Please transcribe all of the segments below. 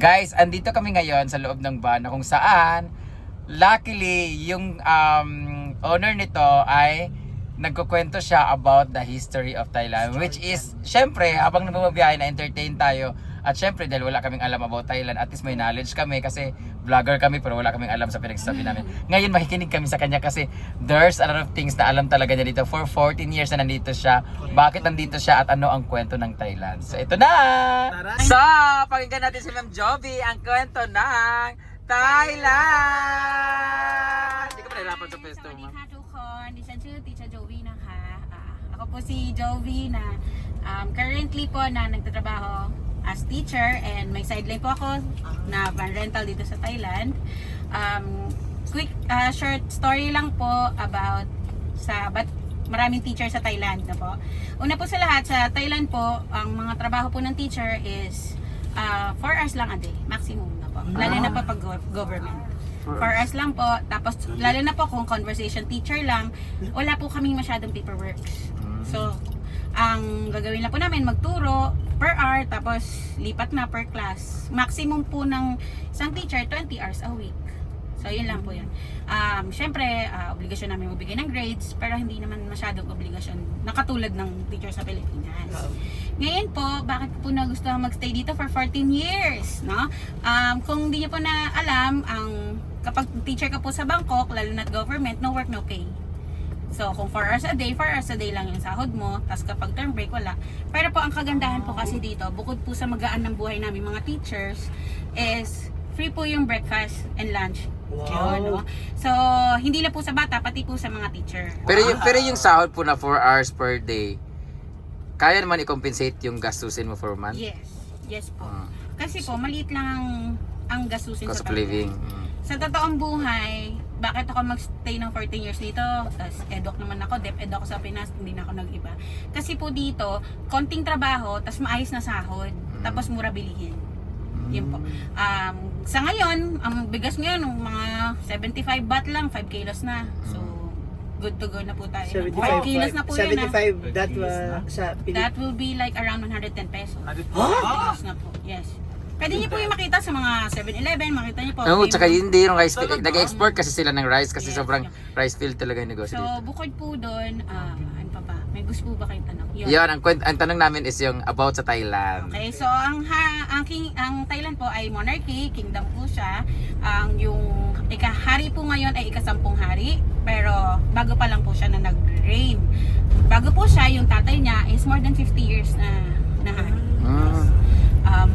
Guys, andito kami ngayon sa loob ng van kung saan luckily yung um, owner nito ay nagkukwento siya about the history of Thailand which is syempre habang nagbabiyahe na entertain tayo at syempre dahil wala kaming alam about Thailand at least may knowledge kami kasi vlogger kami pero wala kaming alam sa pinagsasabi namin ngayon makikinig kami sa kanya kasi there's a lot of things na alam talaga niya dito for 14 years na nandito siya bakit nandito siya at ano ang kwento ng Thailand so ito na so pakinggan natin si Ma'am Joby ang kwento ng Thailand hindi ka pa nahirapan sa pwesto สวัสดี ma'am ค่ะทุกคน ดิฉันชื่อติชโจวีนะคะอ่าako po si Jovi na um, currently po na nagtatrabaho as teacher and may sideline po ako na van rental dito sa Thailand. Um, quick uh, short story lang po about sa ba't maraming teacher sa Thailand na po. Una po sa lahat, sa Thailand po, ang mga trabaho po ng teacher is 4 hours lang a day, maximum na po. Lalo na po pag go- government. 4 hours lang po. Tapos, lalo na po kung conversation teacher lang, wala po kaming masyadong paperwork. So, ang gagawin lang po namin, magturo per hour, tapos lipat na per class. Maximum po ng isang teacher, 20 hours a week. So, yun lang po yun. Um, Siyempre, ah, obligasyon namin magbigay ng grades, pero hindi naman masyadong obligasyon nakatulad ng teacher sa Pilipinas. Ngayon po, bakit po na gusto magstay dito for 14 years, no? Um, kung hindi niyo po na alam, ang kapag teacher ka po sa Bangkok, lalo na government, no work, no pay. So, kung 4 hours a day, 4 hours a day lang yung sahod mo, tapos kapag term break, wala. Pero po, ang kagandahan po kasi dito, bukod po sa magaan ng buhay namin mga teachers, is free po yung breakfast and lunch. Wow. Yun, no? So, hindi lang po sa bata, pati po sa mga teacher. Pero yung, pero yung sahod po na 4 hours per day, kaya naman i-compensate yung gastusin mo for a month? Yes. Yes po. Ah, Kasi po, maliit lang ang, ang gastusin cost sa of living. Mm. Sa totoong buhay, bakit ako magstay ng 14 years dito? Tapos edok naman ako, dep ed ako sa Pinas, hindi na ako nag-iba. Kasi po dito, konting trabaho, tapos maayos na sahod, tapos mura bilihin. Yun po. Um, sa ngayon, ang bigas ngayon, mga 75 baht lang, 5 kilos na. So, good to go na po tayo. 5 kilos na po yun ah. 75 that was sa Pilip. That will be like around 110 pesos. Huh? Kilos na po, yes. Pwede niyo po yung makita sa mga 7-Eleven, makita niyo po. Oo, tsaka hindi yung rice field. Nag-export kasi sila ng rice kasi Yes, sobrang rice field talaga yung negosyo So, dito. bukod po doon, ah, ano pa ba? May gusto po ba kayong tanong? Yun. Yan, ang, kwent, ang tanong namin is yung about sa Thailand. Okay, so ang ha, ang king ang Thailand po ay monarchy, kingdom po siya. Ang yung ikahari po ngayon ay ikasampung hari, pero bago pa lang po siya na nag-reign. Bago po siya, yung tatay niya is more than 50 years na na hari. Mm. Um,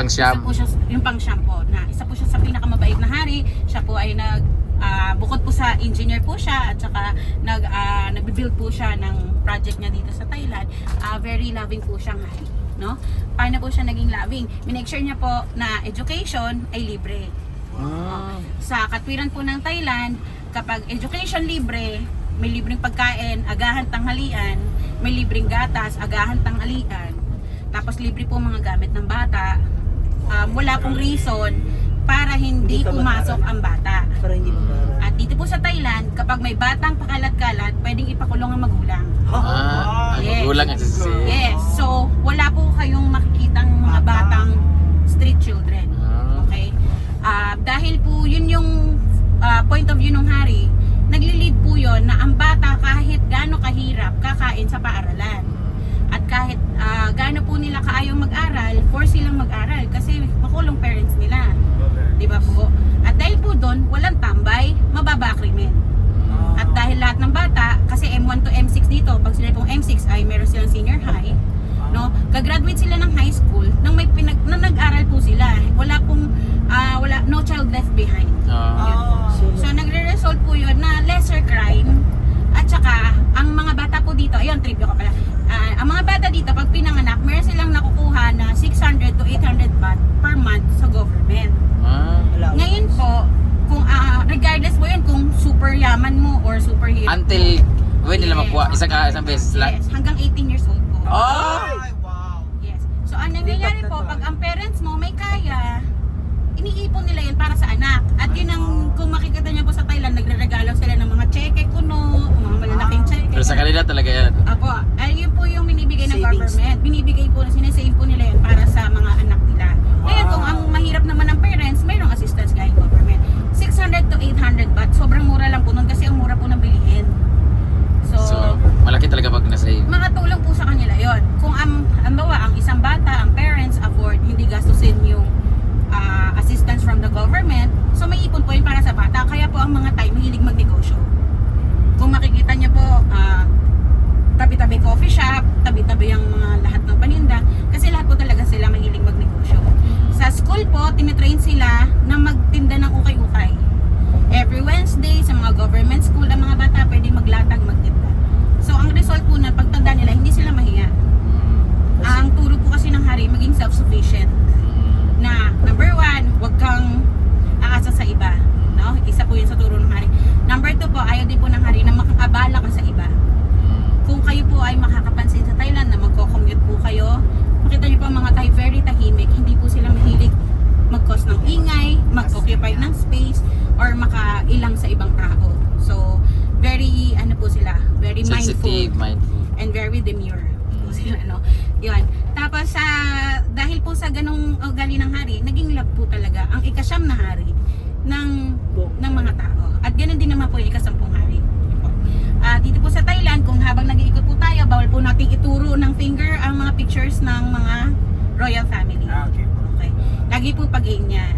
Yung pang isa po siya, yung pang po, na isa po siya sa pinakamabait na hari. Siya po ay nag, ah, bukod po sa engineer po siya, at saka nag, uh, nag-build po siya ng project niya dito sa Thailand. Ah, very loving po siyang hari. No? Paano po siya naging loving? Minake sure niya po na education ay libre. Mm. Sa katwiran po ng Thailand, kapag education libre, may libreng pagkain, agahan tanghalian, may libreng gatas, agahan tanghalian, tapos libre po mga gamit ng bata, um, wala pong reason para hindi pumasok ang bata. Para hindi At dito po sa Thailand, kapag may batang pakalat-kalat, pwedeng ipakulong ang magulang. Ah, Yes. magulang ang sisi. Yes, so wala po kayong makikitang mga batang street children. Ah. Okay? Ah, dahil po yun yung ah, point of view ng hari, nagli-lead po yun na ang bata kahit gaano kahirap kakain sa paaralan. At kahit ah, gaano po nila kaayong mag-aral, force silang mag-aral kasi makulong parents nila. Di ba po? At dahil po doon, walang tambay, mababa krimen. At dahil lahat ng bata, kasi M1 to M6 dito, pag sila pong M6 ay meron silang senior high, no? Gagraduate sila ng high school nang may pinag nang nag-aral po sila. Wala pong ah, wala no child left behind. Ah. So nagre-result po 'yun na lesser crime at saka ang mga bata po dito, ayun trivia ko pala. Ah, ang mga bata dito pag pinanganak, meron silang nakukuha na 600 to 800 baht per month sa government. Ah. Ngayon po, kung ah, regardless po 'yun kung super yaman mo or super hero. Until when nila Yes. makuha? Isang, ah, isang beses lang? Yes, hanggang 18 years old po. Oh! Yes. So, ang nangyayari po, pag ang parents mo may kaya, iniipon nila yun para sa anak. At yun ang, kung makikita niyo po sa Thailand, nagre-regalo sila ng mga cheque kuno, mga malalaking cheque. Pero sa kanila talaga yan. Apo, ay yun po yung binibigay ng Savings. government. Binibigay po, sinesave po nila yun para sa mga anak nila. Ngayon, kung ang mahi Result po, tinitrain sila na magtinda ng ukay-ukay. Every Wednesday, sa mga government school, ang mga bata pwede maglatag, magtinda. So, ang result po na pagtanda nila, hindi sila mahiya. Ang turo po kasi ng hari, maging self-sufficient. Na, number one, huwag kang aasa sa iba. No? Isa po yun sa turo ng hari. Number two po, ayaw din po ng hari na makakabala ka sa iba. Kung kayo po ay makakapansin sa Thailand na magko-commute po kayo, makita niyo po ang mga Thai very tahimik, hindi po sila mahilig mag-cause ng ingay, mag-occupy ng space, or makailang sa ibang tao. So, very, ano po sila, very Sensitive, mindful mindful. and very demure po sila, no? Yun. Tapos, sa dahil po sa ganong ugali ng hari, naging love po talaga ang ikasyam na hari ng ng mga tao. At ganoon din naman po yung ikasampung hari. Ah, dito po sa Thailand, kung habang nag-iikot po tayo, bawal po nating ituro ng finger ang mga pictures ng mga royal family. Ah, okay. Okay. Lagi po pag-ganyan.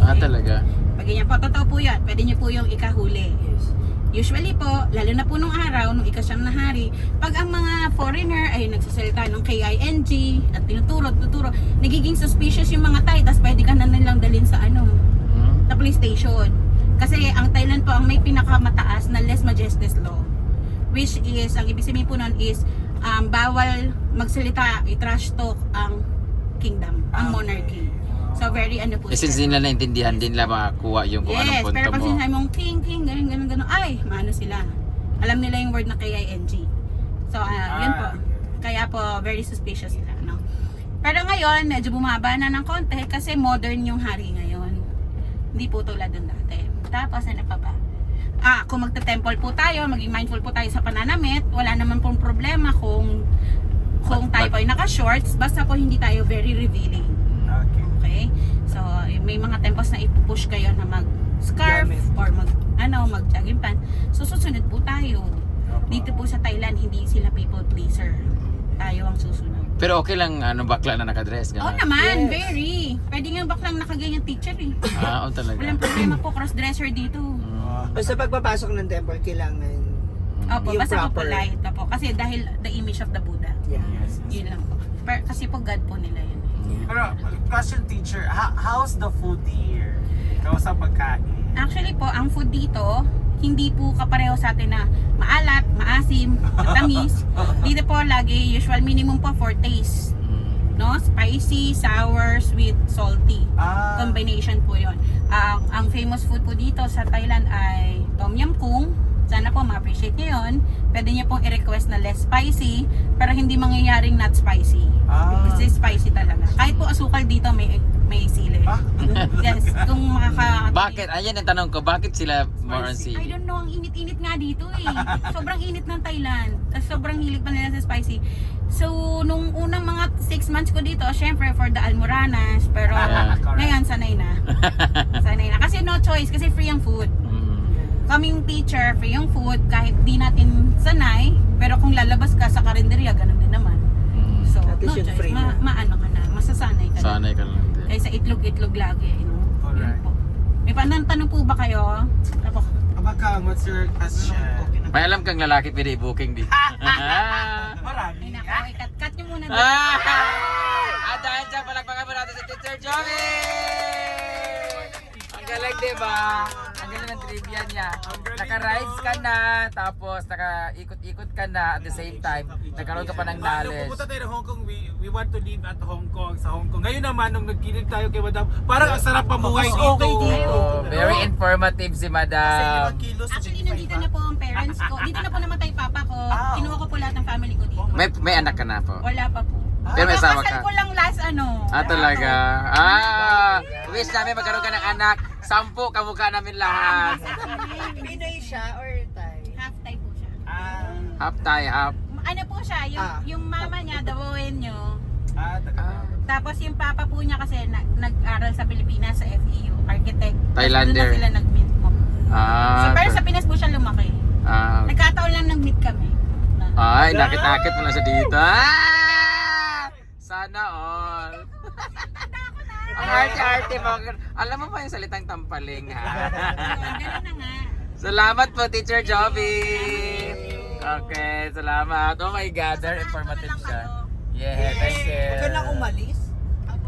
Ah, talaga? Pag-ganyan po, totoo po yan. Pwede niyo po yung ikahuli. Yes. Usually po, lalo na po nung araw, nung ikasyam na hari, pag ang mga foreigner ay nagsasalita ng K-I-N-G at tinuturo, tuturo, nagiging suspicious yung mga Thai, tapos pwede ka na nilang dalhin sa ano, Hmm? na police station. Kasi ang Thailand po ang may pinakamataas na less majesties law. Which is, ang ibig sabihin po nun is, um, bawal magsalita, i-trash talk ang kingdom, ang Ah, okay. monarchy. So very ano po Eh, since nila naintindihan din nila makakuha yung kung anong Yes, punto pero pag mo. sinasabi mong king, king, ganun, ganun, ganun, ay, maano sila. Alam nila yung word na K-I-N-G. So, ah, yun po. Ah, Kaya po, very suspicious sila, no? Pero ngayon, medyo bumaba na ng konti kasi modern yung hari ngayon. Hindi po tulad ng dati. Tapos, ano pa ba? Ah, kung magta-temple po tayo, maging mindful po tayo sa pananamit, wala naman pong problema kung kung tayo po ay naka-shorts, basta po hindi tayo very revealing. Okay. So, may mga tempos na ipupush kayo na mag-scarf or mag, ano, mag-jogging pant. So, susunod po tayo. Dito po sa Thailand, hindi sila people pleaser. Tayo ang susunod. Pero okay lang, ano, bakla na nakadress. Oo Gano'n. naman, Yes. very. Pwede nga baklang nakaganyan teacher eh. Ah, oo talaga. Walang problema po, cross-dresser dito. Mm. Basta pagpapasok ng temple, kailangan Opo, Yung basta po polite. Opo, kasi dahil the image of the Buddha. Yeah. Yes. Yun lang po. Per, kasi po God po nila yun. Eh. Pero, question teacher, how, how's the food here? Ikaw sa pagkain? Actually po, ang food dito, hindi po kapareho sa atin na maalat, maasim, matamis. dito po lagi, usual minimum po 4 taste. Mm. No? Spicy, sour, sweet, salty. Ah, Combination po yon. Ang ang famous food po dito sa Thailand ay Tom Yum Kung. Sana po ma-appreciate niyo yun. Pwede niyo pong i-request na less spicy, pero hindi mangyayaring not spicy. Ah. Kasi spicy talaga. Kahit po asukal dito may may sili. Ah? Yes, kung makaka... Bakit? Ayan ang tanong ko, bakit sila more on Spicy. I sili? don't know, ang init-init nga dito eh. Sobrang init ng Thailand. Tapos sobrang hilig pa nila sa spicy. So, nung unang mga 6 months ko dito, syempre for the almoranas, pero Yeah. ngayon sanay na. sanay na. Kasi no choice, kasi free ang food. Kaming teacher, free yung food, kahit di natin sanay, pero kung lalabas ka sa karinderya, ganun din naman. Mm. So, no choice. free Ma- maano ka na, masasanay ka na. Sanay ka lang din. Kaysa itlog-itlog lagi. No? Yun Alright. po. May panang tanong po ba kayo? Ako. Kabakang, what's your question? May alam kang lalaki pwede i-booking din. Marami. Ay nako, ikat-cut nyo muna. ah! At dahil dyan, palagpakan mo natin si Teacher Joey! Ang galing, di ba? Trivia niya. Naka-rides ka na, tapos naka-ikot-ikot ka na at the same time, nagkaroon ka pa ng Ah, nung knowledge. pumunta tayo ng Hong Kong, we, we want to live at Hong Kong, sa Hong Kong. Ngayon naman, nung nagkinig tayo kay Madam, parang ang sarap pamuhay dito. okay dito. Oh, very informative si Kasi Madam. Actually, nandito na po ang parents ko. Dito na po namatay papa ko. Ah. Kinuha ko po lahat ng family ko dito. May, may anak ka na po. Wala pa po. Pero may asawa Kakasal ka. ko lang last ano. Ah, talaga? Ah! Wish namin magkaroon ka ng anak. Sampu, kamukha namin lahat. Pinoy siya or Thai? Half Thai po siya. Ah, Half Thai, half. Ano po siya, yung, Ah. yung mama niya, Dawoenyo. ah, taga Ah. Tapos yung papa po niya kasi na, nag-aral sa Pilipinas sa FEU, architect. Thailander. Doon na sila nag-meet po. so, Ah, pero sa Pinas po siya lumaki. ah, Nagkataon lang nag-meet kami. Ay, nakit-nakit mo na siya dito. Ah! Sana all. Ang arte-arte mo. Alam mo pa yung salitang tampaling, ha? Ganun na nga. salamat po, Teacher Joby. Okay, salamat. Oh my God, very informative siya. Yeah, thank you. Huwag ka nang umalis.